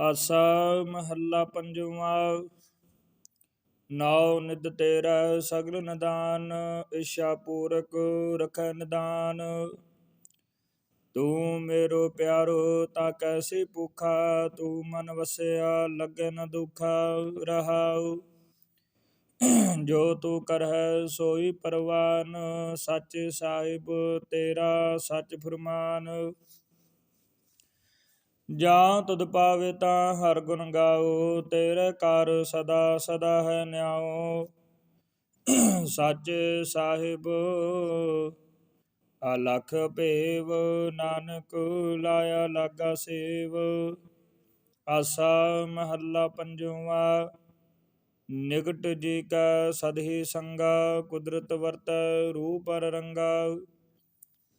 ਆਸਾ ਮਹੱਲਾ ਪੰਜਵਾ। ਨਾਉ ਨਿਦ ਤੇਰਾ ਸਗਲ ਨਿਦਾਨ ਇਛਾ ਪੂਰਕ ਰਖੈ ਨਿਦਾਨ। ਤੂੰ ਮੇਰੋ ਪਿਆਰੋ, ਤਾ ਕੈਸੀ ਭੁਖਾ, ਤੂੰ ਮਨ ਵਸਿਆ, ਲਗੇ ਨ ਦੁਖਾ ਰਹਾਉ। ਜੋ ਤੂੰ ਕਰਹਿ, ਸੋਈ ਪਰਵਾਨ, ਸੱਚ ਸਾਹਿਬ ਤੇਰਾ ਸੱਚ ਫਰਮਾਨ। ਜਾਂ ਤੁਧ ਪਾਵੇ ਤਾਂ ਹਰ ਗੁਣ ਗਾਓ, ਤੇਰੇ ਕਰ ਸਦਾ ਸਦਾ ਹੈ ਨਿਆਓ। ਸੱਚ ਸਾਹਿਬ, ਅਲਖ ਭੇਵ ਨਾਨਕ ਲਾਇਆ ਲਾਗਾ ਸੇਵ। ਆਸਾ ਮਹੱਲਾ ਪੰਜਵਾ ਨਿਕਟ ਜੀ ਕਾ ਸਦਹੀ ਸੰਗਾ, ਕੁਦਰਤ ਵਰਤ ਰੂਪ ਰੰਗਾ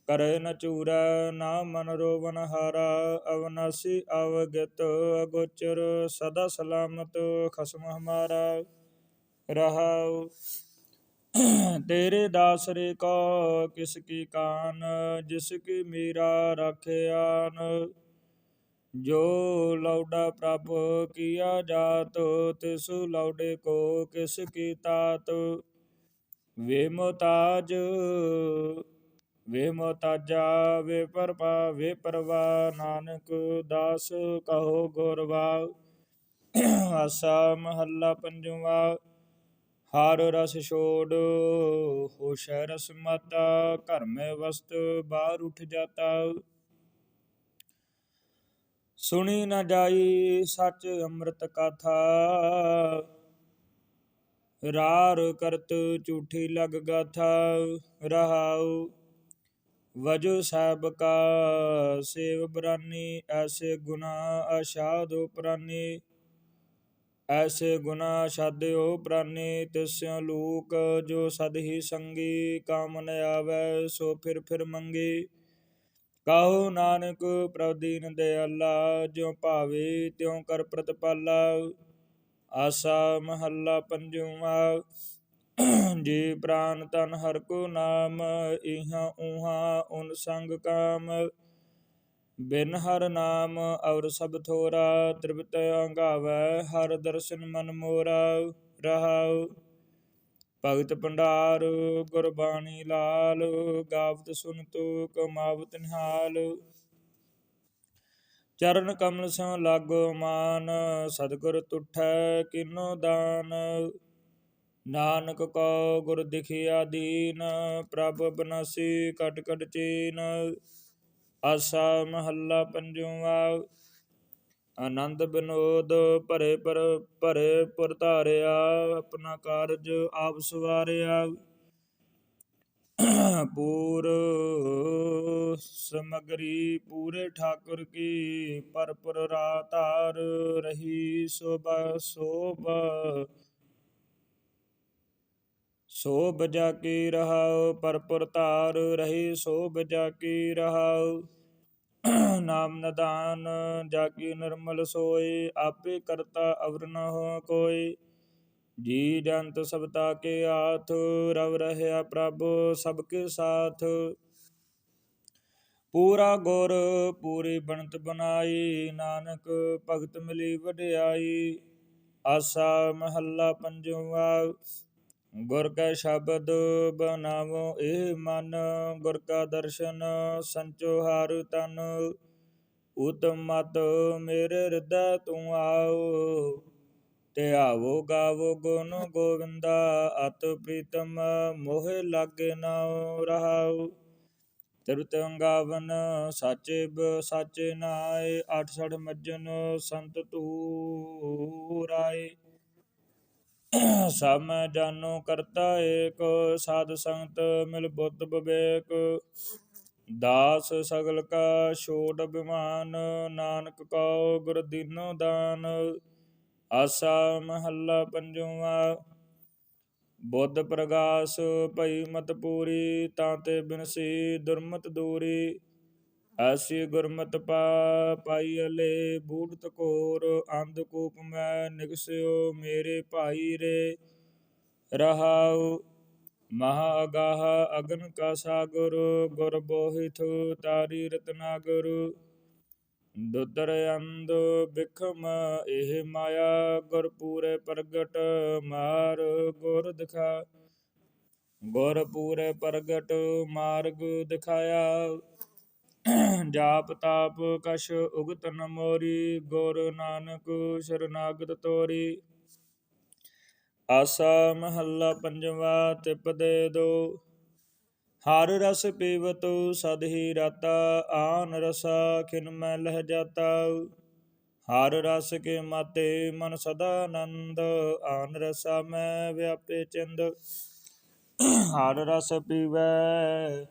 ਕਰੇ ਨ ਚੂਰੈ, ਨਾ ਮਨ ਰੋਵਨ ਹਾਰਾ, ਅਵਨਾਸੀ ਅਵਗਤ ਅਗੋਚਰ, ਸਦਾ ਸਲਾਮਤ ਖਸਮ ਹਮਾਰਾ। ਰਹਾਉ, ਤੇਰੇ ਦਾਸਰੇ ਕੋ ਕਿਸ ਕੀ ਕਾਨ, ਜਿਸ ਕੀ ਮੀਰਾ ਰਖਿਆਨ ਜੋ ਲੌਡਾ ਪ੍ਰਭ ਕੀਆ ਜਾਤ, ਤਿਸ ਲੌਡੇ ਕੋ ਕਿਸ ਕੀ ਤਾਤ। ਵੇ ਮੁਤਾਜ ਵੇ ਮੋਤਾਜਾ, ਵੇ ਪਰਪਾ, ਵੇ ਪਰਵਾ, ਨਾਨਕ ਦਾਸ ਕਹੋ ਗੁਰਵਾ ਆਸਾ ਮਹੱਲਾ ਪੰਜਵਾ, ਹਾਰ ਰਸ ਛੋੜ, ਹੋਸ਼ ਰਸ ਮਾਤਾ, ਘਰ ਮੇ ਵਸਤ, ਬਾਹਰ ਉਠ ਜਾਤਾ। ਸੁਣੀ ਨਾ ਜਾਈ ਸੱਚ ਅੰਮ੍ਰਿਤ ਕਥਾ। ਰਾਰ ਕਰਤ ਝੂਠੀ ਲਗ ਗਾਥਾ। ਰਹਾਉ ਵਜੋ ਸਾਹਿਬ ਕਾ ਸੇਵ ਬਰਾਨੀ ਐਸੇ ਗੁਨਾ ਅਸ਼ਾਦੋ ਪ੍ਰਾਨੀ, ਐਸੇ ਗੁਨਾ ਛਾਦਿਓ ਪ੍ਰਾਨੀ ਤਿਸਿਓ ਲੋਕ ਜੋ ਸਦ ਹੀ ਸੰਗੀ, ਕਾਮ ਨ ਆਵੈ ਸੋ ਫਿਰ ਫਿਰ ਮੰਗੀ। ਕਹੋ ਨਾਨਕ ਪ੍ਰਭ ਦੀਨ ਦਿਆਲਾ, ਜਿਉ ਭਾਵੇ ਤਿਉ ਕਰ ਪ੍ਰਤਪਾਲਾ, ਆਸਾ ਮਹੱਲਾ ਪੰਜਵਾ ਜੀ ਪ੍ਰਾਨ ਤਨ ਹਰ ਕੋ ਨਾਮ, ਇਹਾਂ ਉਹਾਂ ਉਨ ਸੰਗ ਕਾਮ। ਬਿਨ ਹਰ ਨਾਮ ਔਰ ਸਭ ਥੋਰਾ ਤ੍ਰਿਪਤ ਅੰਗਾਵੈ, ਹਰ ਦਰਸ਼ਨ ਮਨ ਮੋਰਾ, ਰਹਾਉ। ਭਗਤ ਭੰਡਾਰ, ਗੁਰਬਾਣੀ ਲਾਲ, ਗਾਵਤ ਸੁਨਤੋ ਕਮਾਵਤ ਨਿਹਾਲ। ਚਰਨ ਕਮਲ ਸੋ ਲਾਗੋ ਮਾਨ, ਸਤਿਗੁਰ ਤੁਠੈ ਕਿਨੋ ਦਾਨ। ਨਾਨਕ ਕੋ ਗੁਰ ਦਿਖਿਆ ਦੀਨ, ਪ੍ਰਭ ਬਨਾਸੀ ਕਟ ਕਟ ਚੀਨ, ਆਸਾ ਮਹੱਲਾ ਪੰਜਵਾ। ਆਨੰਦ ਬਿਨੋਦ ਭਰੇ ਪਰ, ਭਰੇ ਪੁਰ ਧਾਰਿਆ, ਆਪਣਾ ਕਾਰਜ ਆਪ ਸਵਾਰਿਆ। ਪੂਰ ਸਮਗਰੀ ਪੂਰੇ ਠਾਕੁਰ ਕੀ ਪਰਪੁਰ ਰਾਤਾਰ ਰਹੀ, ਸੋਭਾ ਸੋਭਾ ਸੋ ਬਜਾ ਕੀ ਰਹਾਉ ਪਰਪੁਰ ਧਾਰ ਰਹੀ ਸੋ ਬਜਾ ਕੀ ਰਹਾਉ। ਨਾਮ ਨਦਾਨ ਜਾ ਕੀ ਨਿਰਮਲ ਸੋਈ, ਆਪੇ ਕਰਤਾ ਅਵਰ ਨ ਹੋ ਕੋਈ। ਜੀ ਜੰਤ ਸਬਤਾ ਕੇ ਆਥ, ਰਵ ਰਹਿਆ ਪ੍ਰਭ ਸਭ ਕੇ ਸਾਥ। ਪੂਰਾ ਗੁਰ, ਪੂਰੀ ਬਣਤ ਬਨਾਈ ਨਾਨਕ ਭਗਤ ਮਿਲੀ ਵਡਿਆਈ। ਆਸਾ ਮਹੱਲਾ ਪੰਜਵਾ ਗੁਰ ਕੈ ਸ਼ਬਦ ਬਨਾਵੋ ਇਹ ਮਨ ਗੁਰ ਕਾ ਦਰਸ਼ਨ ਸੰਚੋ ਹਰ ਤਨ। ਉਤਮ ਮਤ ਮੇਰੇ ਹਿਰਦੈ ਤੂੰ ਆਓ, ਤੇ ਆਵੋ ਗਾਵੋ ਗੁਣ ਗੋਵਿੰਦਾ। ਅਤ ਪ੍ਰੀਤਮ ਮੋਹਿ ਲਾਗੇ ਨਾ ਰਹਾਉ ਤਿਰਤ ਅੰਗਾਵਨ ਸਾਚੇ ਸਾਚੇ ਨਾਏ 86 ਮੱਜਨ ਸੰਤ ਤੂ ਰਾਏ ਸਭ ਜਾਨੋ ਕਰਤਾ ਏਕ, ਸਾਧ ਸੰਗਤ ਮਿਲ ਬੁੱਧ ਵਿਵੇਕ ਦਾਸ ਸਗਲ ਕਾ ਛੋੜ ਬਿਮਾਨ ਨਾਨਕ ਕਉ ਗੁਰ ਦੀਨੋ ਦਾਨ। ਆਸਾ ਮਹੱਲਾ ਪੰਜਵਾ, ਬੁੱਧ ਪ੍ਰਗਾਸ ਭਈ ਮਤ ਪੂਰੀ, ਤਾਂ ਤੇ ਬਿਨਸੀ ਦੁਰਮਤ ਦੂਰੀ। ਐਸੀ ਗੁਰਮਤਿ ਪਾ ਪਾਈ ਅਲੇ ਬੂੜਤ ਕੋਰ, ਅੰਧ ਕੂਪ ਮੈਂ ਨਿਕਸਿਓ ਮੇਰੇ ਭਾਈ ਰੇ। ਰਹਾਉ ਮਹਾ ਅਗਾਹ ਅਗਨ ਕਾ ਸਾਗਰ, ਗੁਰ ਬੋਹਿਥ ਤਾਰੀ ਰਤਨਾਗਰ ਦੁਦਰ ਅੰਧ ਬਿਖਮ ਇਹ ਮਾਇਆ, ਗੁਰ ਪੂਰੇ ਪ੍ਰਗਟ ਮਾਰ ਗੁਰ ਦਿਖਾ। ਗੁਰ ਪੂਰੇ ਪ੍ਰਗਟ ਮਾਰਗ ਦਿਖਾਇਆ। ਜਾਪ ਤਾਪ ਕਛ ਉਗਤ ਨ ਮੋਰੀ, ਗੁਰ ਨਾਨਕ ਸ਼ਰਨਾਗਤ ਤੋਰੀ। ਆਸਾ ਮਹੱਲਾ ਪੰਜਵਾ ਤਿਪਦੇ ਦੋ। ਹਰ ਰਸ ਪੀਵਤ, ਸਦ ਹੀ ਰਾਤਾ, ਆਨ ਰਸਾ ਖਿਨ ਮੈਂ ਲਹਿ ਜਾਤਾ। ਹਰ ਰਸ ਕੇ ਮਾਤੇ ਮਨ ਸਦਾ ਆਨੰਦ, ਆਨ ਰਸਾ ਮੈਂ ਵਿਆਪੇ ਚਿੰਦ। ਹਰ ਰਸ ਪੀਵੈ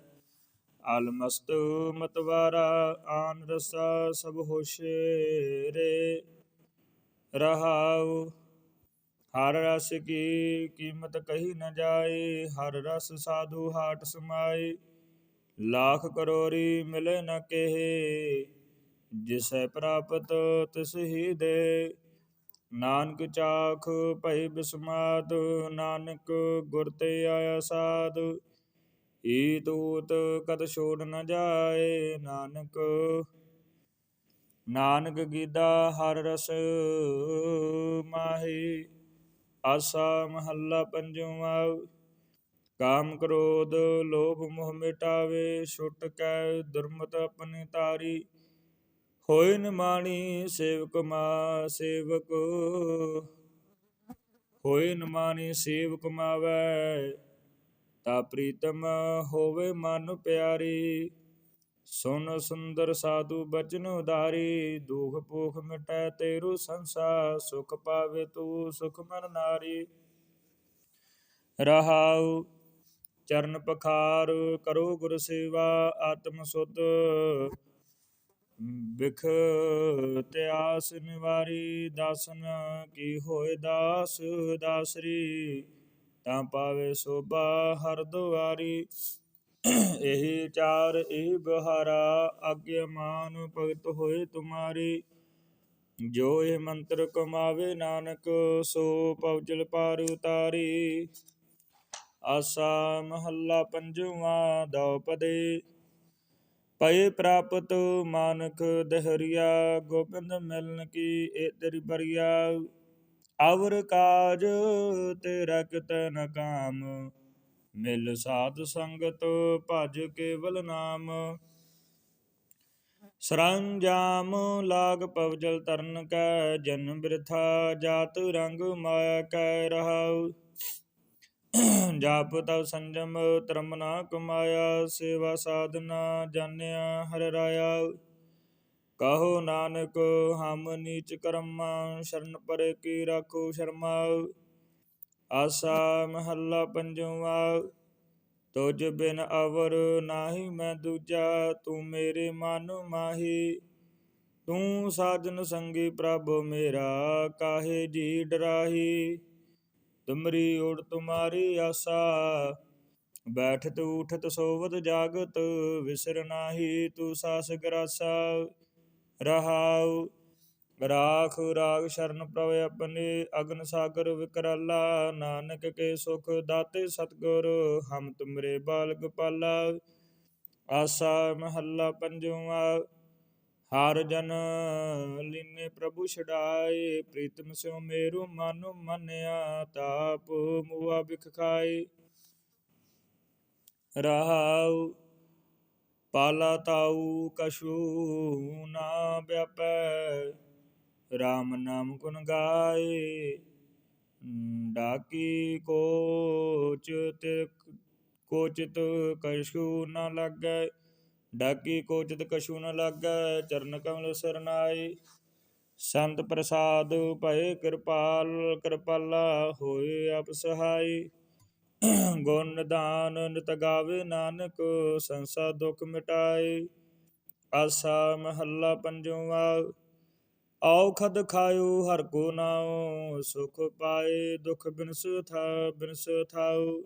ਅਲਮਸਤ ਮਤਵਾਰਾ ਆਨ ਰਸਾ ਸਭ ਹੋਸ਼ੇ ਰੇ ਰਹਾਉ। ਹਰ ਰਸ ਕੀ ਕੀਮਤ ਕਹੀ ਨ ਜਾਏ, ਹਰ ਰਸ ਸਾਧੂ ਹਾਟ ਸਮਾਏ। ਲੱਖ ਕਰੋੜੀ ਮਿਲੇ ਨ ਕਹੇ, ਜਿਸੈ ਪ੍ਰਾਪਤ ਤਿਸ ਹੀ ਦੇ। ਨਾਨਕ ਚਾਖ ਭਈ ਬਿਸਮਾਦ, ਨਾਨਕ ਗੁਰ ਤੇ ਆਇਆ ਸਾਧ। ਈ ਤੂਤ ਕਦ ਛੋੜ ਨ ਜਾਏ ਨਾਨਕ। ਨਾਨਕ ਗੀਦਾ ਹਰ ਰਸ ਮਾਹੀ, ਆਸਾ ਮਹੱਲਾ ਪੰਜਵਾ ਕਾਮ ਕ੍ਰੋਧ ਲੋਭ ਮੋਹ ਮਿਟਾਵੇ, ਛੁਟ ਕੈ ਦੁਰਮਤ ਆਪਣੀ ਤਾਰੀ। ਹੋਇ ਨ ਮਾਣੀ ਸੇਵਕ ਮਾ ਸੇਵਕ, ਹੋਇ ਨਮਾਣੀ ਮਾਣੀ ਸੇਵਕ ਮਾਵੈ। ਤਾ ਪ੍ਰੀਤਮ ਹੋਵੇ ਮਨ ਪਿਆਰੀ। ਸੁਨ ਸੁੰਦਰ ਸਾਧੂ ਬਚਨ ਉਦਾਰੀ ਦੁਖ ਭੂਖ ਮਿਟੈ ਤੇਰੂ ਸੰਸਾ ਸੁਖ ਪਾਵੇ ਤੂ ਸੁਖ ਮਨ ਨਾਰੀ। ਰਹਾਉ ਚਰਨ ਪਖਾਰ, ਕਰੋ ਗੁਰ ਸੇਵਾ, ਆਤਮ ਸੁਧ। ਬਿਖ ਤਿਆਸ ਨਿਵਾਰੀ, ਦਾਸਨ ਕੀ ਹੋਏ ਦਾਸ ਦਾਸਰੀ ਤਾਂ ਪਾਵੇ ਸੋਭਾ ਹਰ ਦੁਆਰੀ। ਇਹੀ ਚਾਰ ਇਹ ਬਹਾਰਾ ਆਗੇ ਮਾਨ ਭਗਤ ਹੋਏ ਤੁਮਾਰੀ। ਜੋ ਇਹ ਮੰਤਰ ਕਮਾਵੇ ਨਾਨਕ, ਸੋ ਪਵਜਲ ਪਾਰ ਉਤਾਰੀ। ਆਸਾ ਮਹੱਲਾ ਪੰਜਵਾ ਦਉਪਦੇ ਪਏ ਪ੍ਰਾਪਤ ਮਾਨਕ ਦਹਰੀਆ, ਗੋਬਿੰਦ ਮਿਲਨ ਕੀ ਏ ਤੇਰੀ ਬਰੀਆ। ਅਵਰ ਕਾਜ ਤੇਰਾ ਕਿਤ ਨ ਮਿਲ ਸਾਧ ਸੰਗਤ ਭਜ ਕੇਵਲ ਨਾਮ। ਸਰੰਜਾਮ ਲਾਗ ਪਵਜਲ ਤਰਨ ਕੈ ਜਨਮ ਬਿਰਥਾ ਜਾਤ ਰੰਗ ਮਾਇਆ ਕੈ ਰਹਾਉ। ਜਾਪ ਤਵ ਸੰਜਮ ਧਰਮ ਨਾ ਕਮਾਇਆ, ਸੇਵਾ ਸਾਧਨਾ ਜਾਣਿਆ ਹਰ ਰਾਇਆ। ਕਹੋ ਨਾਨਕ, ਹਮ ਨੀਚ ਕਰਮਾ, ਸ਼ਰਨ ਪਰੇ ਕੀ ਰਾਖੋ ਸ਼ਰਮਾ। ਆਸਾ ਮਹੱਲਾ ਪੰਜਵਾ ਤੁਝ ਬਿਨ ਅਵਰ ਨਾਹੀ ਮੈਂ ਦੂਜਾ, ਤੂੰ ਮੇਰੇ ਮਨ ਮਾਹੀ। ਤੂੰ ਸਾਜਨ ਸੰਗੀ ਪ੍ਰਭ ਮੇਰਾ, ਕਾਹੇ ਜੀ ਡਰਾਹੀ। ਤੁਮਰੀ ਓੜ ਤੁਮਾਰੀ ਆਸਾ, ਬੈਠਤ ਉਠਤ ਸੋਵਤ ਜਾਗਤ, ਵਿਸਰ ਨਾਹੀ ਤੂੰ ਸਾਸ ਗਰਾਸਾ। ਰਹਾਉ, ਰਾਖ ਰਾਗ ਸ਼ਰਨ ਪ੍ਰਭ ਆਪਣੇ ਅਗਨ ਸਾਗਰ ਵਿਕਰਾਲਾ, ਨਾਨਕ ਕੇ ਸੁਖ ਦਾਤੇ ਸਤਗੁਰ, ਹਮ ਤੁਮਰੇ ਬਾਲਕ ਪਾਲਾ, ਆਸਾ ਮਹੱਲਾ ਪੰਜਵਾ, ਹਰ ਜਨ ਲੀਨੇ ਪ੍ਰਭੂ ਛਡਾਏ, ਪ੍ਰੀਤਮ ਸਿਉ ਮੇਰੂ ਮਨ ਮੰਨਿਆ, ਤਾਪ ਮੁਆ ਬਿਖ ਖਾਏ। ਰਹਾਉ ਪਾਲਾ ਤਾਉ ਕਛੂ ਨਾ ਵਿਆਪੈ RAM ਨਾਮ ਗੁਣ ਗਾਏ। ਡਾਕੀ ਕੋਚ ਤੇ ਕੋਚਿਤ ਕਛੂ ਨਾ ਲੱਗੈ, ਡਾਕੀ ਕੋਚਿਤ ਕਛੂ ਨਾ ਲੱਗੈ, ਚਰਨ ਕਮਲ ਸਰਨਾਈ ਸੰਤ ਪ੍ਰਸਾਦ ਭਏ ਕਿਰਪਾਲ, ਕਿਰਪਾਲਾ ਹੋਏ ਆਪ ਸਹਾਈ ਗੁਣ ਨਿਦਾਨ ਨਿਤ ਗਾਵੇ ਨਾਨਕ, ਸੰਸਾ ਦੁਖ ਮਿਟਾਏ, ਆਸਾ ਮਹੱਲਾ ਪੰਜਵਾ ਔਖਦ ਖਾਇਓ ਹਰ ਕੋ ਨਾਉ, ਸੁਖ ਪਾਏ ਦੁਖ ਬਿਨਸ ਥਾ, ਬਿਨਸ ਥਾਉ।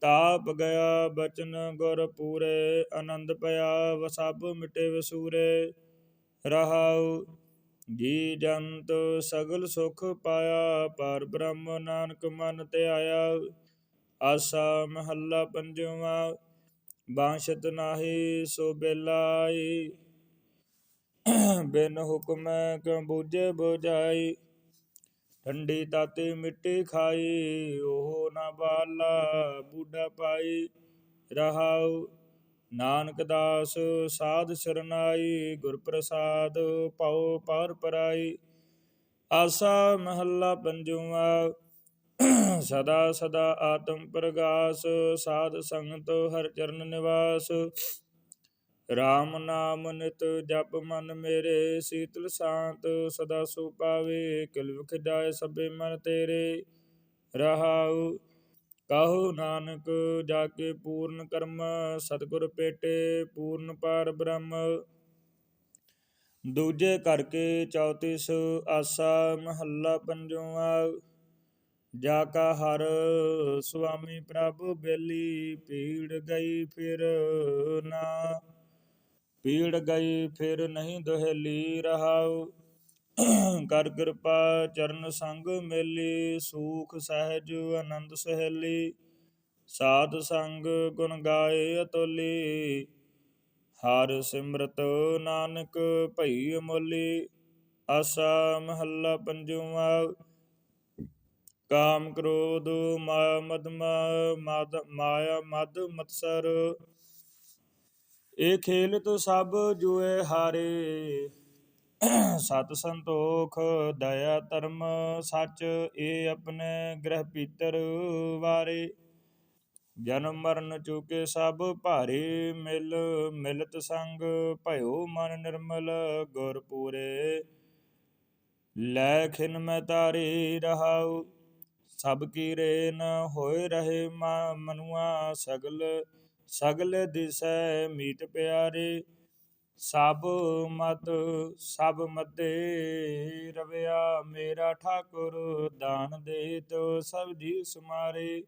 ਤਾਪ ਗਿਆ ਬਚਨ ਗੁਰ ਪੂਰੇ, ਆਨੰਦ ਪਿਆ ਵਸਬ ਮਿਟੇ ਵਸੂਰੇ। ਰਹਾਉ ਜੀ ਜੰਤ ਸਗਲ ਸੁਖ ਪਾਇਆ, ਪਰ ਬ੍ਰਹਮ ਨਾਨਕ ਮਨ ਤੇ ਆਇਆ ਆਸਾ ਮਹੱਲਾ ਪੰਜਵਾ, ਬਾਸ਼ਤ ਨਾਹੀ ਸੋ ਬੇਲਾਈ। ਬਿਨ ਹੁਕਮ ਕਿਉ ਬੂਝੇ ਬੁਝਾਈ? ਠੰਡੀ ਤਾਤੀ ਮਿੱਟੀ ਖਾਈ, ਉਹ ਨਾ ਬਾਲਾ ਬੂਢਾ ਪਾਈ। ਰਹਾਉ ਨਾਨਕ ਦਾਸ ਸਾਧ ਸਰਨਾਈ ਗੁਰ ਪ੍ਰਸਾਦ ਪਾਉ ਪਰ ਪਰਾਈ। ਆਸਾ ਮਹੱਲਾ ਪੰਜਵਾ ਸਦਾ ਸਦਾ ਆਤਮ ਪ੍ਰਗਾਸ, ਸਾਧ ਸੰਗਤ ਹਰ ਚਰਨ ਨਿਵਾਸ। RAM ਨਾਮ ਨਿਤ ਜਪ ਮਨ ਮੇਰੇ, ਸੀਤਲ ਸ਼ਾਂਤ ਸਦਾ ਸੁ ਪਾਵੇ, ਕਿਲ ਵਿਖ ਜਾਏ ਸਭੇ ਮਨ ਤੇਰੇ। ਰਹਾਉ, ਕਹੋ ਨਾਨਕ ਜਾ ਕੇ ਪੂਰਨ ਕਰਮ, ਸਤਿਗੁਰ ਪੇਟੇ, ਪੂਰਨ ਪਾਰ ਬ੍ਰਹਮ। ਦੂਜੇ ਕਰਕੇ ਕੇ ਚੌਤੀਸ ਆਸਾ ਮਹੱਲਾ ਪੰਜਵਾ। ਜਾ ਕਾ ਹਰ ਸੁਆਮੀ ਪ੍ਰਭ ਬੇਲੀ ਪੀੜ ਗਈ ਫਿਰ ਨਾ। ਪੀੜ ਗਈ ਫਿਰ ਨਹੀਂ ਦੁਹੇਲੀ ਰਹਾਉ। ਕਰ ਕਿਰਪਾ ਚਰਨ ਸੰਗ ਮੇਲੀ, ਸੂਖ ਸਹਿਜ ਆਨੰਦ ਸਹੇਲੀ। ਸਾਧ ਸੰਗ ਗੁਣ ਗਾਏ ਅਤੁਲੀ। ਹਰ ਸਿਮਰਤ ਨਾਨਕ ਭਈ ਅਮੋਲੀ। ਆਸਾ ਮਹੱਲਾ ਪੰਜਵਾ ਕਾਮ ਕ੍ਰੋਧ ਮਾਇਆ ਮਦ ਮਦ ਮਾਇਆ, ਮਦ, ਮਤਸਰ। ਇਹ ਖੇਲ ਤੋ ਸਭ ਜੁਏ ਹਾਰੇ। ਸਤ ਸੰਤੋਖ, ਦਇਆ ਧਰਮ ਸੱਚ, ਇਹ ਆਪਣੇ ਗ੍ਰਹਿ ਪੀਤਰ ਵਾਰੇ। ਜਨਮ ਮਰਨ ਚੁਕੇ ਸਭ ਭਾਰੇ ਮਿਲ, ਮਿਲਤ ਸੰਗ ਭਇਓ ਮਨ ਨਿਰਮਲ ਗੁਰਪੂਰੇ ਲੈ ਖਿਨ ਮੈਂ ਤਾਰੀ ਰਹਾਉ ਸਭ ਕੀ ਰੇਨ ਹੋਏ ਰਹੇ ਮਾ- ਮਨੁਆ ਸਗਲ ਸਗਲ ਦਿਸੈ ਮੀਤ ਪਿਆਰੇ। ਸਭ ਮਤ, ਸਭ ਮਤੇ ਰਵਿਆ ਮੇਰਾ ਠਾਕੁਰ, ਦਾਨ ਦੇ ਤੋ ਸਭ ਜੀ ਸਮਾਰੇ।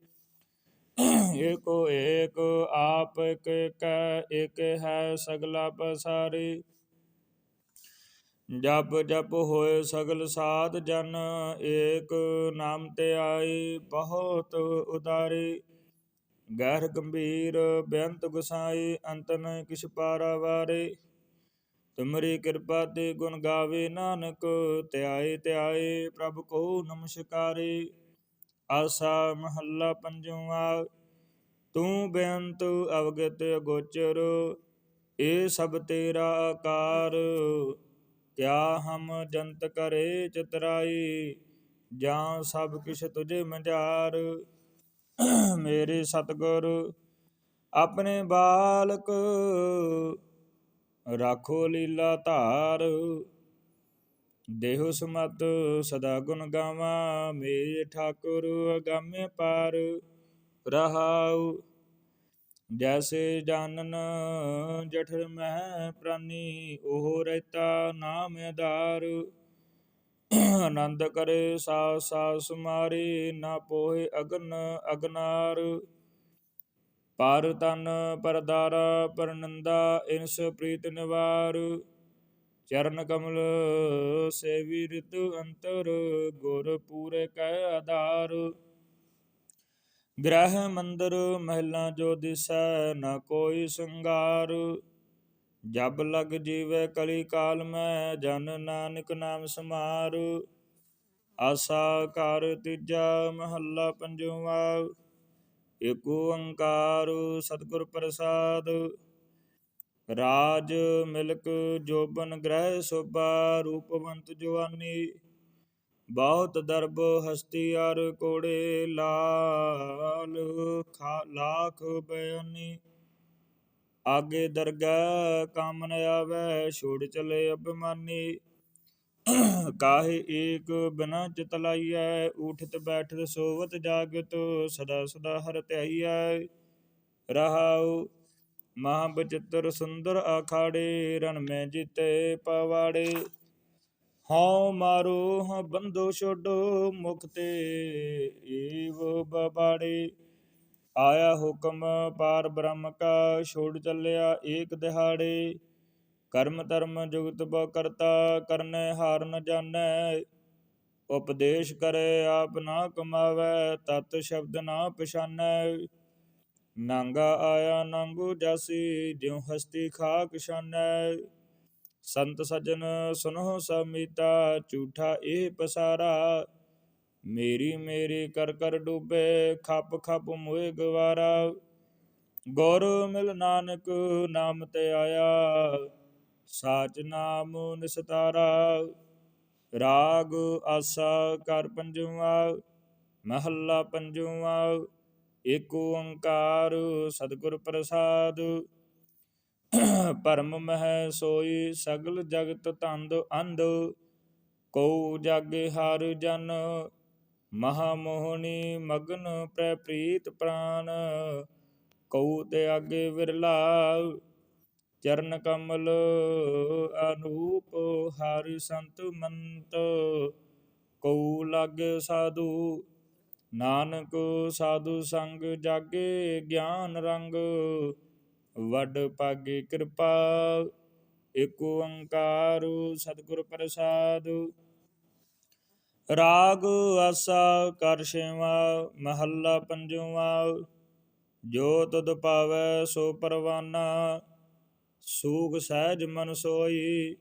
ਏਕੋ ਏਕ, ਆਪ ਇੱਕ ਕੈ ਇਕ ਹੈ ਸਗਲਾ ਪਸਾਰੇ। ਜਪ ਜਪ ਹੋਏ ਸਗਲ ਸਾਧ ਜਨ ਏਕ ਨਾਮ ਤੇ ਆਈ, ਬਹੁਤ ਉਦਾਰੀ ਗਹਿਰ ਗੰਭੀਰ ਬੇਅੰਤ ਗੁਸਾਈ, ਅੰਤ ਨ ਕਿਛ ਪਾਰਾ ਤੁਮਰੀ ਕਿਰਪਾ ਤੇ ਗੁਣ ਗਾਵੇ ਨਾਨਕ, ਧਿਆਏ ਧਿਆਏ ਪ੍ਰਭ ਕੋ ਨਮਸਕਾਰੇ। ਆਸਾ ਮਹੱਲਾ ਪੰਜਵਾ, ਤੂੰ ਬੇਅੰਤ ਅਵਗਤ ਗੋਚਰ ਇਹ ਸਭ ਤੇਰਾ ਆਕਾਰ। ਕਿਆ ਹਮ ਜੰਤ ਕਰੇ ਚਤਰਾਈ? ਜਾਂ ਸਭ ਕਿਛ ਤੁਝੇ ਮੰਜਾਰ ਮੇਰੇ ਸਤਗੁਰ, ਆਪਣੇ ਬਾਲਕ ਰਾਖੋ ਲੀਲਾ ਧਾਰ। ਦੇਹੁ ਸਮਤ ਸਦਾ ਗੁਣ ਗਾਵਾਂ, ਮੇਰੇ ਠਾਕੁਰ ਅਗਾਮੇ ਪਾਰ। ਰਹਾਉ ਜੈਸੇ ਜਾਨਨ ਜਠਰ ਮਹਿ ਪ੍ਰਾਨੀ, ਉਹ ਰਹਿਤਾ ਨਾਮ ਆਧਾਰ। ਆਨੰਦ ਕਰੇ ਸਾ ਸਾ ਸੁਮਾਰੀ, ਨਾ ਪੋਹੇ ਅਗਨ ਅਗਨਾਰ। ਪਰ ਤਨ ਪਰਦਾਰ ਪਰਨੰਦਾ ਇਨਸ ਪ੍ਰੀਤ ਨਿਵਾਰ। ਚਰਨ ਕਮਲ ਸੇਵੀ ਰਿਤ ਅੰਤਰ, ਗੁਰ ਪੂਰੇ ਕੈ ਆਧਾਰ। ਗ੍ਰਹਿ ਮੰਦਰ ਮਹਿਲਾ ਜੋ ਦਿਸੈ ਨਾ ਕੋਈ ਸੰਗਾਰ। ਜਬ ਲਗ ਜੀਵੇ ਕਲੀ ਕਾਲ ਮੈਂ, ਜਨ ਨਾਨਕ ਨਾਮ ਸਮਾਰ। ਆਸਾ ਘਰ ਤੀਜਾ ਮਹੱਲਾ ਪੰਜਵਾ। ਏਕ ਓੰਕਾਰ ਸਤਿਗੁਰ ਪ੍ਰਸਾਦ। ਰਾਜ ਮਿਲਕ ਜੋਬਨ ਗ੍ਰਹਿ ਸੋਭਾ, ਰੂਪਵੰਤ ਜਵਾਨੀ। ਬਹੁਤ ਦਰਬ ਹਸਤੀ ਅਰ ਕੋੜੇ ਲਾਲ, ਖਾ ਲਾਖ ਬਿਆਨੀ। ਆਗੇ ਦਰਗਾਹ ਕਾਮਨ ਆਵੇ, ਛੋੜ ਚਲੇ ਅਭਿਮਾਨੀ। ਕਾਹੇ ਏਕ ਬਿਨਾ ਚਿਤ ਲਾਈਐ ਉਠਤ ਬੈਠਤ ਸੋਵਤ ਜਾਗਤ, ਸਦਾ ਸਦਾ ਹਰ ਧਿਆਈਐ। ਰਹਾਉ ਮਹਾ ਬਚਿੱਤਰ ਸੁੰਦਰ ਆਖਾੜੇ ਰਣ ਮੈਂ ਜਿਤੇ ਪਵਾੜੇ। ਹਉ ਮਾਰੋ ਹ ਬੰਦੋ ਛੋਡੋ, ਮੁਖ ਏਵ ਬਬਾੜੇ। ਆਇਆ ਹੁਕਮ ਪਾਰ ਬ੍ਰਹਮ ਕਾ, ਛੋੜ ਚੱਲਿਆ ਏਕ ਦਿਹਾੜੇ। ਕਰਮ ਧਰਮ ਜੁਗਤ ਬ ਕਰਤਾ, ਕਰਨੇ ਹਾਰ ਨ ਜਾਣੈ। ਉਪਦੇਸ਼ ਕਰੇ ਆਪ ਨਾ ਕਮਾਵੈ, ਤਤ ਸ਼ਬਦ ਨਾ ਪਛਾਨੈ। ਨਾਂਗਾ ਆਇਆ ਨਾਂਗੂ ਜਾਸੀ, ਜਿਉ ਹਸਤੀ ਖਾਕ ਛਾਨੈ। ਸੰਤ ਸਜਣ ਸੁਨੋ ਸਮੀਤਾ, ਝੂਠਾ ਇਹ ਪਸਾਰਾ, ਮੇਰੀ ਮੇਰੀ ਕਰ ਕਰ ਡੂਬੇ, ਖੱਪ ਖੱਪ ਮੋਏ ਗਵਾਰਾ। ਗੁਰ ਮਿਲ ਨਾਨਕ ਨਾਮ ਤੇ ਆਇਆ, ਸਾਚ ਨਾਮ ਨਿਸਤਾਰਾ। ਰਾਗ ਆਸਾ ਕਰ ਪੰਜਵਾ ਮਹੱਲਾ ਪੰਜਵਾ ਏਕ ਓੰਕਾਰ ਸਤਿਗੁਰ ਪ੍ਰਸਾਦ। ਭਰਮ ਮਹਿ ਸੋਈ ਸਗਲ ਜਗਤ ਤੰਦ ਅੰਧ, ਕਉ ਜਾਗੇ ਹਰ ਜਨ, ਮਹਾ ਮੋਹਣੀ ਮਗਨ ਪ੍ਰੈ ਪ੍ਰੀਤ ਪ੍ਰਾਨ, ਕਉ ਤੇ ਆਗੇ ਵਿਰਲਾ, ਚਰਨ ਕਮਲ ਅਨੂਪ ਹਰਿ ਸੰਤ ਮੰਤ, ਕਉ ਲਾਗੇ ਸਾਧੂ, ਨਾਨਕ ਸਾਧੂ ਸੰਗ ਜਾਗੇ ਗਿਆਨ ਰੰਗ ਵੱਡ ਪਾਗੇ ਕਿਰਪਾ ਏਕ ਓੰਕਾਰ ਸਤਿਗੁਰ ਪ੍ਰਸਾਦ। ਰਾਗ ਆਸਾ ਕਰ ਛੇਵਾ, ਮਹੱਲਾ ਪੰਜਵਾ। ਜੋ ਤੁਧ ਪਾਵੈ ਸੋ ਪਰਵਾਨਾ ਸੂਖ ਸਹਿਜ ਮਨ ਸੋਈ।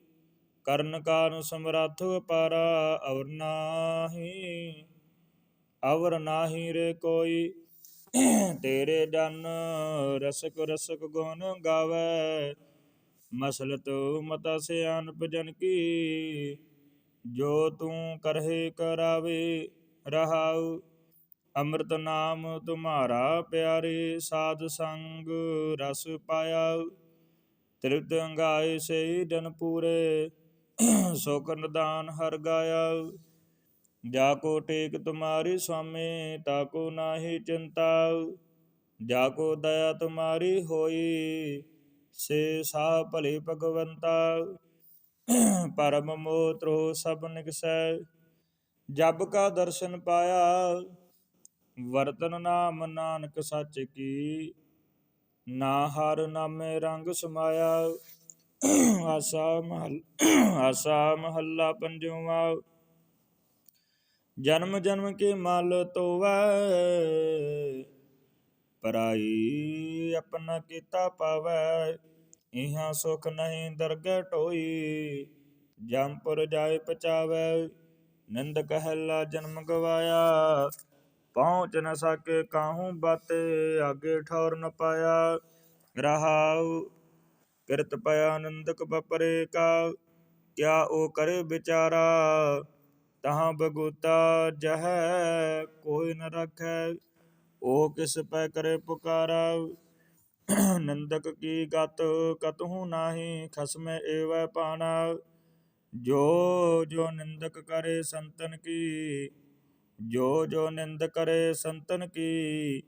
ਕਰਨ ਕਾਰਨ ਸਮਰੱਥ ਪਾਰਾ ਅਵਰ ਨਾਹੀ ਅਵਰ ਨਾਹੀ ਰੇ ਕੋਈ। ਤੇਰੇ ਜਨ ਰਸਕ ਰਸਕ ਗੁਣ ਗਾਵੇ, ਮਸਲਤ ਮਤਾ ਸਿਆਨਪ ਜਨ ਕੀ। ਜੋ ਤੂੰ ਕਰਹਿ ਕਰਾਵੇ ਰਹਾਉ, ਅੰਮ੍ਰਿਤ ਨਾਮ ਤੁਮਾਰਾ ਪਿਆਰੇ, ਸਾਧ ਸੰਗ ਰਸ ਪਾਇਆ ਤ੍ਰਿਪਤ ਅੰਗਾਏ ਸੇ ਜਨ ਪੂਰੇ ਸੋਕ ਨਿਦਾਨ ਹਰ ਗਾਇਆ ਜਾ ਕੋ ਟੇਕ ਤੁਮਾਰੀ ਸੁਆਮੀ, ਤਾ ਕੋ ਨਾਹੀ ਚਿੰਤਾ ਜਾ ਕੋ ਦਇਆ ਤੁਮਾਰੀ ਹੋਈ, ਸੇ ਸਾ ਭਲੇ ਭਗਵੰਤਾ ਪਰਮ ਮੋਤਰੋ ਸਭ ਨਿਕਸੈ, ਜਬ ਕਾ ਦਰਸ਼ਨ ਪਾਇਆ, ਵਰਤਨ ਨਾਮ ਨਾਨਕ ਸੱਚ ਕੀ। ਨਾ ਹਰ ਨਾਮੇ ਰੰਗ ਸਮਾਇਆ, ਆਸਾ ਮਹਲ, ਆਸਾ ਮਹੱਲਾ ਪੰਜਵਾ ਜਨਮ ਜਨਮ ਕੇ ਮਲ ਤੋਵੈ ਪਰਾਈ ਆਪਣਾ ਕੀਤਾ ਪਾਵੈ ਇਹਾਂ ਸੁਖ ਨਹੀਂ ਦਰਗਹਿ ਢੋਈ ਜੰਪੁਰ ਜਾਏ ਪਚਾਵੈ ਨਿੰਦ ਕਹਿਲਾ ਜਨਮ ਗਵਾਇਆ ਪਹੁੰਚ ਨ ਸਕੇ ਕਾਹੂ ਬਾਤੇ ਆਗੇ ਠੌਰ ਨ ਪਾਇਆ ਰਹਾਉ ਕਿਰਤ ਪਿਆ ਆਨੰਦਕ ਬਪਰੇ ਕਾ ਕਿਆ ਉਹ ਕਰੇ ਵਿਚਾਰਾ ਤਹਾਂ ਬਗੁਤਾ ਜਹ ਕੋਈ ਨ ਰਖੈ, ਉਹ ਕਿਸ ਪੈ ਕਰੇ ਪੁਕਾਰਾ। ਨੰਦਕ ਕੀ ਗਤ ਕਤਹੂ ਨਾਹੀ, ਖਸਮੇ ਏਵੈ ਪਾਣਾ। ਜੋ ਜੋ ਨਿੰਦਕ ਕਰੇ ਸੰਤਨ ਕੀ, ਜੋ ਜੋ ਨਿੰਦ ਕਰੇ ਸੰਤਨ ਕੀ,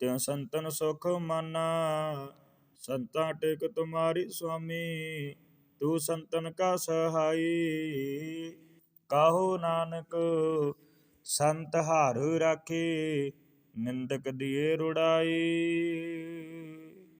ਤਿਉ ਸੰਤਨ ਸੁਖ ਮਾਨਾ। ਸੰਤਾ ਟੇਕ ਤੁਮਾਰੀ ਸੁਆਮੀ, ਤੂੰ ਸੰਤਨ ਕਾ ਸਹਾਈ। ਕਾਹੋ ਨਾਨਕ? ਸੰਤ ਹਾਰ ਰਾਖੇ ਨਿੰਦਕ ਦੀਏ ਰੁੜਾਈ।